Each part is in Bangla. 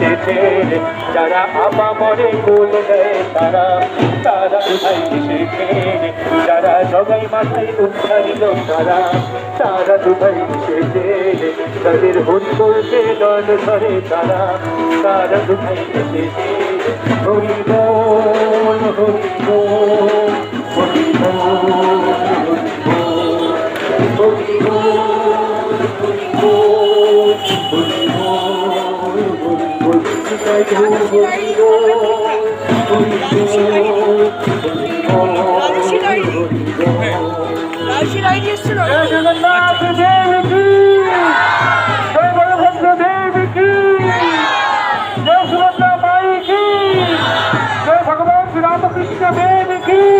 এসেছে যারা আপা মরে কুল দেয় তারা তারা কোথায় এসেছে যারা জগাই মাথায় উদ্ধারিল তারা তারা দুবাই এসেছে তাদের হুন করছে ডন ধরে, তারা তারা দুবাই এসেছে হরি বল হরি বল হরি বল। Fica bem!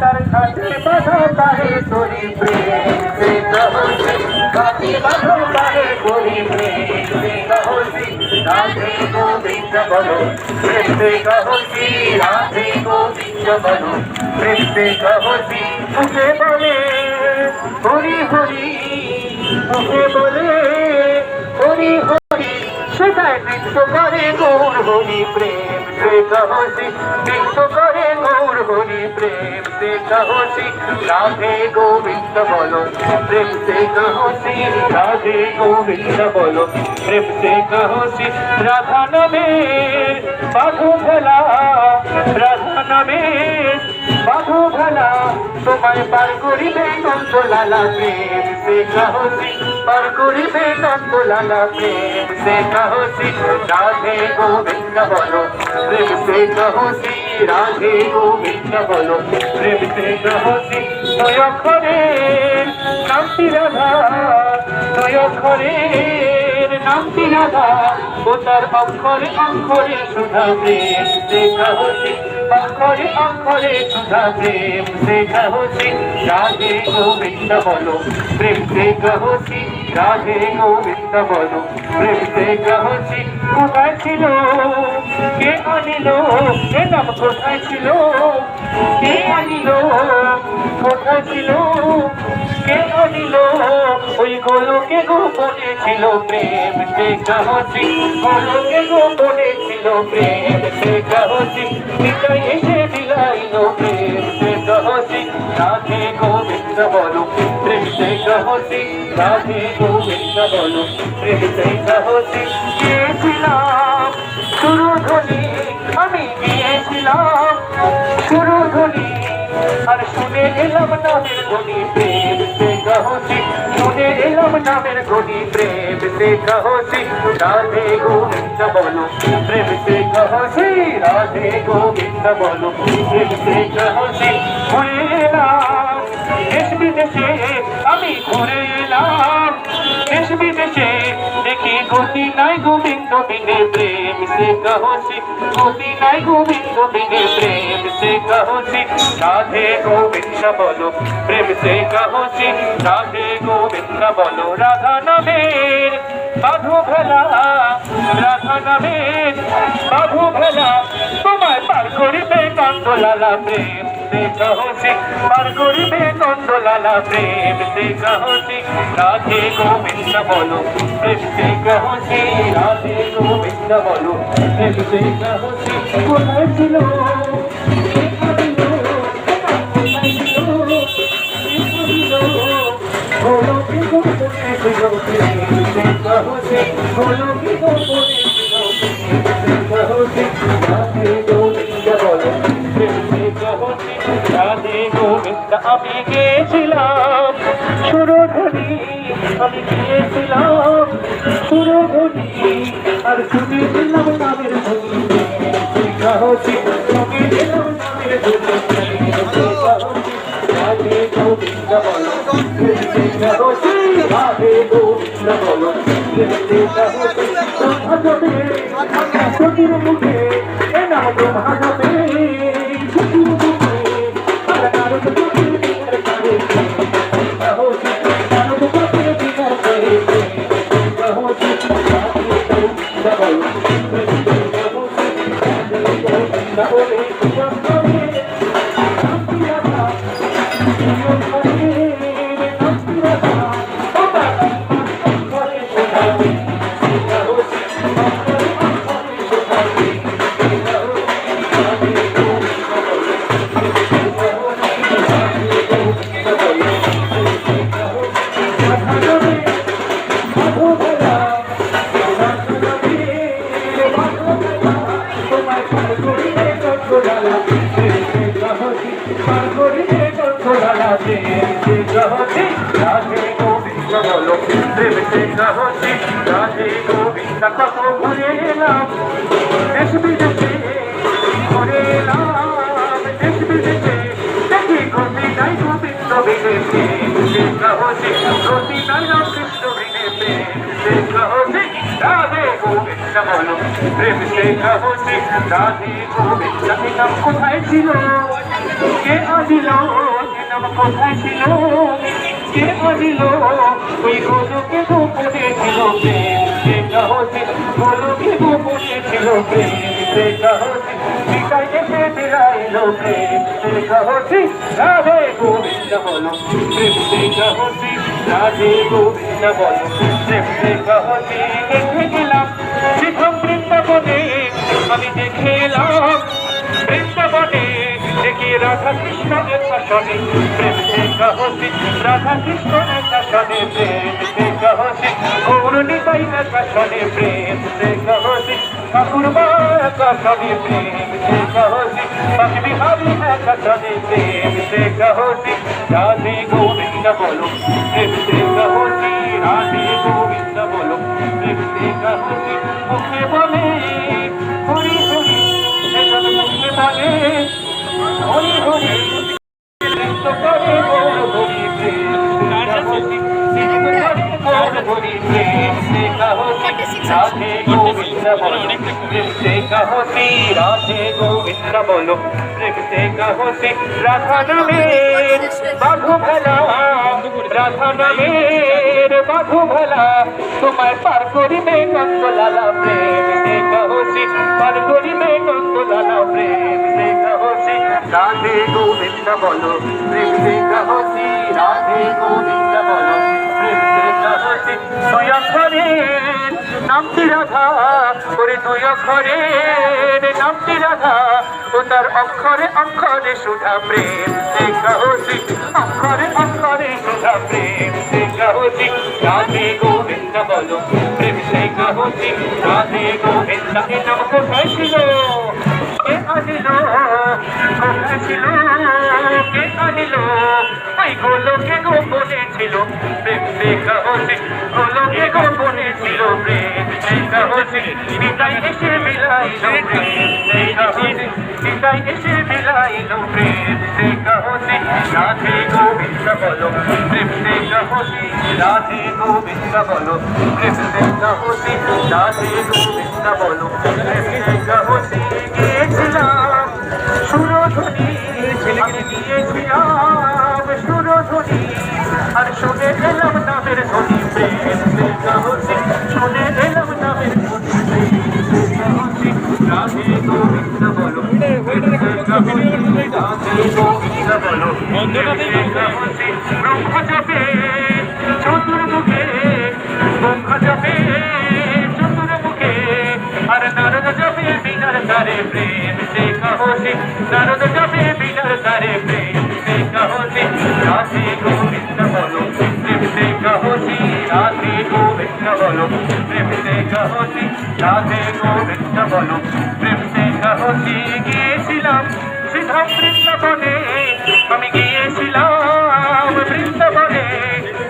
তার খাতে বাধা পাহে তোরি প্রেম খাতে বাধা পাহে তোরি প্রেম রাধে গোবিন্দ বলো সে কহসি রাধে গোবিন্দ বলো সে কহসি মুখে বলে, হরি হরি, মুখে বলে, হরি হরি। সেটাই নৃত্য করে গৌর হরি প্রেম। সে কহসি নৃত্য করে গৌর হরি প্রেম সে কহসি রাধে গোবিন্দ বলো, প্রেম সে কহসি রাধে গোবিন্দ বলো, প্রেম সে কহসি রাধা নামের বাধু ভেলা, রাধা নামের বাধু ভেলা, তোমায় পার করিবে নন্দ লালা প্রেম। से कहोसी पर कुरी बेटा कुलाना प्रेम से कहोसी राधे गोविंद बोलो प्रेम से कहोसी রাধে গোবিন্দ বলো। প্রেম সে গ্রহসি তয় খরে নামটি রাধা? তয় খরে নামটি রাধা? ও অক্ষরে অক্ষরে সুধা প্রেম। সে গ্রহসি অক্ষরে অক্ষরে সুধা প্রেম সে কহসি রাধে গোবিন্দ বলো, প্রেম সে কহসি রাধে গোবিন্দ বলো, প্রেম সে কহসি কোথায় ছিল? কে আনিল? এ নাম কোথায় ছিল? কে আনিল? কোথায় ছিল? কে আনিল ওই গোলকে গোপনে ছিল প্রেম, সে কহসি গোলকে গোপনে ছিল প্রেম, সে কহসি নিতাই এসে দিলাইল প্রেম, সে কহসি রাধে গোবিন্দ বলো, প্রেম, সে কহসি রাধে গোবিন্দ বলো, প্রেম, সে কহসি গিয়েছিলাম শুরু ধ্বনি আমি গিয়েছিলাম শুরু ধ্বনি আর শুনে এলাম নামের ধ্বনি, প্রেম সে কহসি। শুনে এলাম নামের ধ্বনি, প্রেম সে কহসি। রাধে গোবিন্দ বলো, প্রেম সে কহসি। রাধে গোবিন্দ বলো, প্রেম সে কহসি। ঘুরে এলাম, দেশ বিদেশে আমি ঘুরে এলাম, দেশ বিদেশে গতি নাই গোবিন্দ বিনে প্রেম, সে কহসি। গতি নাই গোবিন্দ বিনে প্রেম, সে কহসি। রাধে গোবিন্দ বলো, প্রেম সে কহসি। রাধে গোবিন্দ বলো, রাধা নামের বাধু ভেলা, রাধা নামের বাধু ভেলা। তোমায় পার করিবে কান্দলালা প্রেম। দেখা হসি পার করিবে নন্দলালা প্রেম দেখা হসি রাধে গোবিন্দ বলো, প্রেম দেখা হসি রাধে গোবিন্দ বলো, প্রেম দেখা হসি কোথায় ছিল? বলো কি গো বলো কি গো আমি গিয়েছিলাম সুরধনী আমি গিয়েছিলাম সুরধনী আর তুমি দিলাম নামের ধনী তুমি দিলাম নামের ধনী কাহতি রাধে গোবিন্দ বলো। কাহতি রাধে গোবিন্দ কত ঘুরে এলাম। দেশ বিদেশে ঘুরে এলাম। দেশ বিদেশে দেখি গতি নাই গোবিন্দ বিদেশে। দেখা হচ্ছে গতি নাই রামকৃষ্ণ বিদেশে। দেখা হচ্ছে রাধে গোবিন্দ বলো। প্রেম দেখা হচ্ছে রাধে গোবিন্দ। নাম কোথায় ছিল? কে নাম কোথায় ছিল? কে আদিল ওই গোলকে গোপনে ছিল প্রেম দেখা হচ্ছে গোলকে গোপনে ছিল প্রেম দেখা হচ্ছে বিকায় এসে দিলাইল প্রেম দেখা হচ্ছে রাধে গোবিন্দ বলো, প্রেম দেখা হচ্ছে রাধে গোবিন্দ বলো, প্রেম দেখা হচ্ছে দেখে আমি দেখে বৃন্দাবনে। দেখি রাধা কৃষ্ণ একা শনি প্রেম দেখা হচ্ছে রাধা কৃষ্ণ একা শনি প্রেম দেখা হচ্ছে গৌর নিতাই একা শনি প্রেম দেখা হচ্ছে ঠাকুর মা একা প্রেম দেখা হচ্ছে বাকি বিহারি একা প্রেম দেখা হচ্ছে রাধে গোবিন্দ বলো প্রেম দেখা হচ্ছে রাধে গোবিন্দ বলো প্রেম দেখা হচ্ছে মুখে বলে হচ্ছে রাধা নামের বাঘু ভেলা রাধা নামের বাঘু ভেলা তোমায় পার করিবে গঙ্গলালা প্রেম দেখা হচ্ছে পার করিবে গঙ্গলালা প্রেম দেখা হচ্ছে রাধে গোবিন্দ বলো প্রেম দেখা হচ্ছে রাধে গোবিন্দ বলো প্রেম দেখা দুই অক্ষরের নামটি রাধা ওরে দুই অক্ষরের নামটি রাধা, ও তার অক্ষরে অক্ষরে সুধা প্রেম। দেখা হচ্ছে অক্ষরে অক্ষরে সুধা প্রেম। দেখা হচ্ছে রাধে গোবিন্দ বলো। প্রেম দেখা হচ্ছে রাধে গোবিন্দ। নাম কোথায় ছিল? কে আনিল? কোথায় ছিল? কে আনিল? গোলকে ছিল প্রেম দেখা হচ্ছে গোলকে গোপনে ছিল প্রেম দেখা হচ্ছে নিতাই এসে মিলাইল প্রেম দেখা হচ্ছে নিতাই এসে মিলাইল প্রেম দেখা হচ্ছে রাধে গোবিন্দ বলো প্রেম দেখা হচ্ছে রাধে গোবিন্দ বলো প্রেম দেখা হচ্ছে রাধে গোবিন্দ বলো প্রেম দেখা হচ্ছে জপে চতুর্মুখে আর নারদ জপে বিনার তারে প্রেম হচ্ছে নারদ জপে বিনার তারে প্রেম দেখা হচ্ছে রাধে গোবিন্দ বলো প্রেম দেখা হচ্ছে রাধে গোবিন্দ বলো আমি গিয়েছিলাম সিধা বৃন্দাবনে আমি গিয়েছিলাম বৃন্দাবনে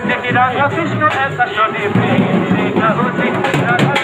দেখি রাধা কৃষ্ণ একা শোনে রাধা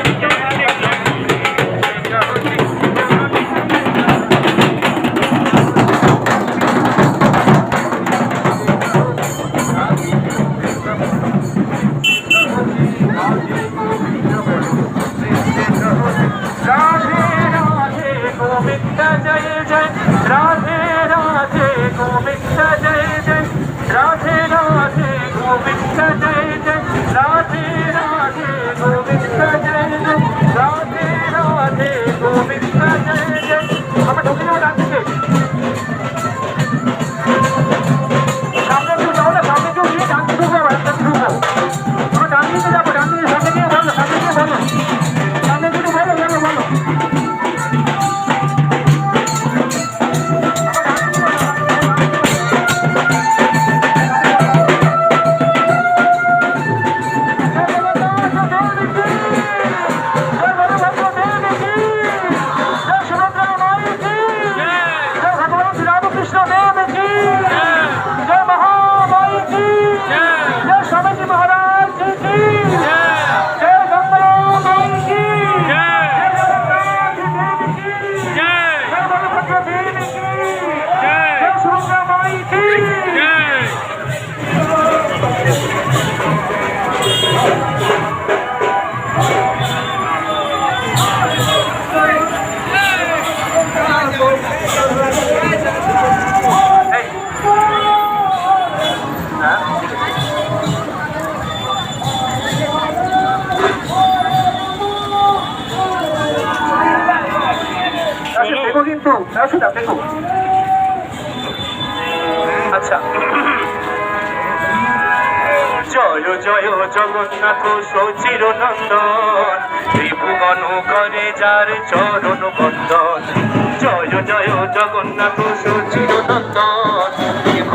হ্যাঁ, একটু সুদা দেখো। আচ্ছা। জয় জয়, জগন্নাথ, সচির নন্দন, ত্রিভুবন করে যার চরণ বন্দন। জয় জয়, জগন্নাথ, সচির নন্দন